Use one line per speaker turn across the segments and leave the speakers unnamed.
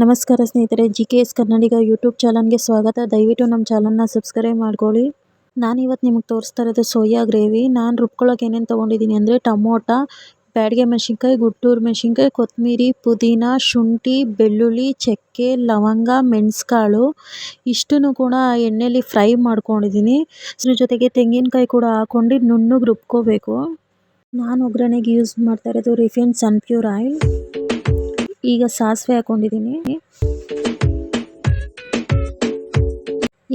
ನಮಸ್ಕಾರ ಸ್ನೇಹಿತರೆ G K S Kannadiga YouTube ಚಾನಲ್ಗೆ ಸ್ವಾಗತ. ದಯವಿಟ್ಟು ನಮ್ಮ ಚಾನಲ್ನ ಸಬ್ಸ್ಕ್ರೈಬ್ ಮಾಡ್ಕೊಳ್ಳಿ. ನಾನಿವತ್ತು ನಿಮಗೆ ತೋರಿಸ್ತಾ ಇರೋದು ಸೋಯಾ ಗ್ರೇವಿ. ನಾನು ರುಬ್ಕೊಳ್ಳೋಕೆ ಏನೇನು ತೊಗೊಂಡಿದ್ದೀನಿ ಅಂದರೆ ಟಮೋಟ, ಬ್ಯಾಡಿಗೆ ಮೆಣಸಿನ್ಕಾಯಿ, ಗುಟ್ಟೂರು ಮೆಣಸಿನ್ಕಾಯಿ ಕೊತ್ತಂಬರಿ ಪುದೀನ, ಶುಂಠಿ, ಬೆಳ್ಳುಳ್ಳಿ, ಚಕ್ಕೆ, ಲವಂಗ, ಮೆಣಸುಕಾಳು. ಇಷ್ಟನ್ನು ಕೂಡ ಎಣ್ಣೆಯಲ್ಲಿ ಫ್ರೈ ಮಾಡ್ಕೊಂಡಿದ್ದೀನಿ. ಇದ್ರ ಜೊತೆಗೆ ತೆಂಗಿನಕಾಯಿ ಕೂಡ ಹಾಕ್ಕೊಂಡು ನುಣ್ಣಗೆ ರುಬ್ಕೋಬೇಕು. ನಾನು ಒಗ್ಗರಣೆಗೆ ಯೂಸ್ ಮಾಡ್ತಾ ಇರೋದು ರಿಫೈನ್ ಸನ್ಪ್ಯೂರ್ ಆಯಿಲ್. ಈಗ ಸಾಸಿವೆ ಹಾಕೊಂಡಿದ್ದೀನಿ.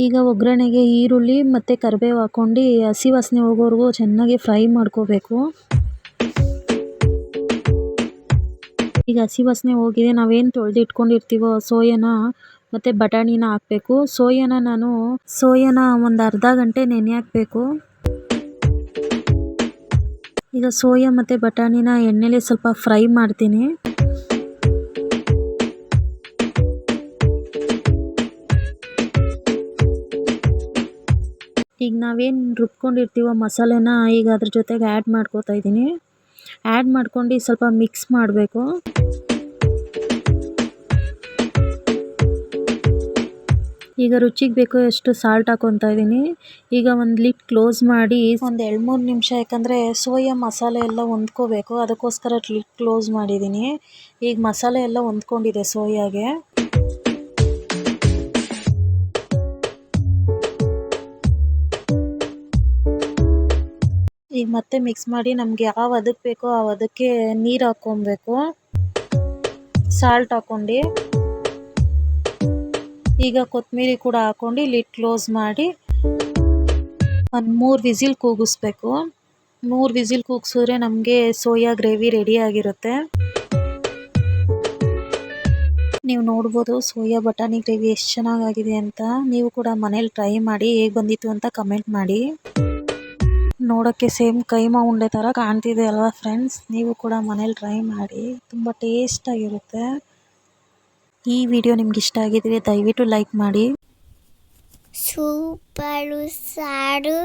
ಈಗ ಒಗ್ಗರಣೆಗೆ ಈರುಳ್ಳಿ ಮತ್ತು ಕರಿಬೇವು ಹಾಕ್ಕೊಂಡು ಹಸಿ ವಾಸನೆ ಹೋಗೋವರೆಗೂ ಚೆನ್ನಾಗಿ ಫ್ರೈ ಮಾಡ್ಕೋಬೇಕು. ಈಗ ಹಸಿ ವಾಸನೆ ಹೋಗಿದೆ, ನಾವೇನು ತೊಳೆದು ಇಟ್ಕೊಂಡಿರ್ತೀವೋ ಸೋಯಾನ ಮತ್ತು ಬಟಾಣಿನ ಹಾಕಬೇಕು. ಸೋಯಾನ ನಾನು, ಸೋಯಾನ ಒಂದು ಅರ್ಧ ಗಂಟೆ ನೆನೆ ಹಾಕಬೇಕು. ಈಗ ಸೋಯಾ ಮತ್ತು ಬಟಾಣಿನ ಎಣ್ಣೆಲೆ ಸ್ವಲ್ಪ ಫ್ರೈ ಮಾಡ್ತೀನಿ. ಈಗ ನಾವೇನು ರುಬ್ಕೊಂಡಿರ್ತೀವೋ ಮಸಾಲೆನ ಈಗ ಅದ್ರ ಜೊತೆಗೆ ಆ್ಯಡ್ ಮಾಡ್ಕೋತಾ ಇದ್ದೀನಿ. ಆ್ಯಡ್ ಮಾಡ್ಕೊಂಡು ಸ್ವಲ್ಪ ಮಿಕ್ಸ್ ಮಾಡಬೇಕು. ಈಗ ರುಚಿಗೆ ಬೇಕು ಎಷ್ಟು ಸಾಲ್ಟ್ ಹಾಕೊತಾ ಇದ್ದೀನಿ. ಈಗ ಒಂದು ಲಿಟ್ ಕ್ಲೋಸ್ ಮಾಡಿ ಒಂದು ಎರಡು ಮೂರು ನಿಮಿಷ, ಯಾಕಂದರೆ ಸೋಯಾ ಮಸಾಲೆ ಎಲ್ಲ ಹೊಂದ್ಕೋಬೇಕು. ಅದಕ್ಕೋಸ್ಕರ ಲಿಟ್ ಕ್ಲೋಸ್ ಮಾಡಿದ್ದೀನಿ. ಈಗ ಮಸಾಲೆ ಎಲ್ಲ ಹೊಂದ್ಕೊಂಡಿದೆ ಸೋಯಾಗೆ. ಈಗ ಮತ್ತೆ ಮಿಕ್ಸ್ ಮಾಡಿ ನಮ್ಗೆ ಯಾವ ಅದಕ್ಕೆ ಬೇಕೋ ಆ ಅದಕ್ಕೆ ನೀರು ಹಾಕ್ಕೊಬೇಕು. ಸಾಲ್ಟ್ ಹಾಕ್ಕೊಂಡು ಈಗ ಕೊತ್ತಂಬರಿ ಕೂಡ ಹಾಕ್ಕೊಂಡು ಲಿಟ್ ಕ್ಲೋಸ್ ಮಾಡಿ. ಒಂದು ಮೂರು ವಿಸಿಲ್ ಕೂಗಿಸ್ಬೇಕು. ಮೂರು ವಿಸಿಲ್ ಕೂಗಿಸಿದ್ರೆ ನಮಗೆ ಸೋಯಾ ಗ್ರೇವಿ ರೆಡಿ ಆಗಿರುತ್ತೆ. ನೀವು ನೋಡ್ಬೋದು ಸೋಯಾ ಬಟಾಣಿ ಗ್ರೇವಿ ಎಷ್ಟು ಚೆನ್ನಾಗಾಗಿದೆ ಅಂತ. ನೀವು ಕೂಡ ಮನೇಲಿ ಟ್ರೈ ಮಾಡಿ ಹೇಗೆ ಬಂದಿತ್ತು ಅಂತ ಕಮೆಂಟ್ ಮಾಡಿ. ನೋಡೋಕ್ಕೆ ಸೇಮ್ ಕೈಮಾ ಉಂಡೆ ಥರ ಕಾಣ್ತಿದೆ ಅಲ್ವಾ ಫ್ರೆಂಡ್ಸ್ ನೀವು ಕೂಡ ಮನೇಲಿ ಟ್ರೈ ಮಾಡಿ. ತುಂಬ ಟೇಸ್ಟಾಗಿರುತ್ತೆ ಈ ವಿಡಿಯೋ ನಿಮ್ಗೆ ಇಷ್ಟ ಆಗಿದ್ರೆ ದಯವಿಟ್ಟು ಲೈಕ್ ಮಾಡಿ.
ಸೂಪರು ಸಾರು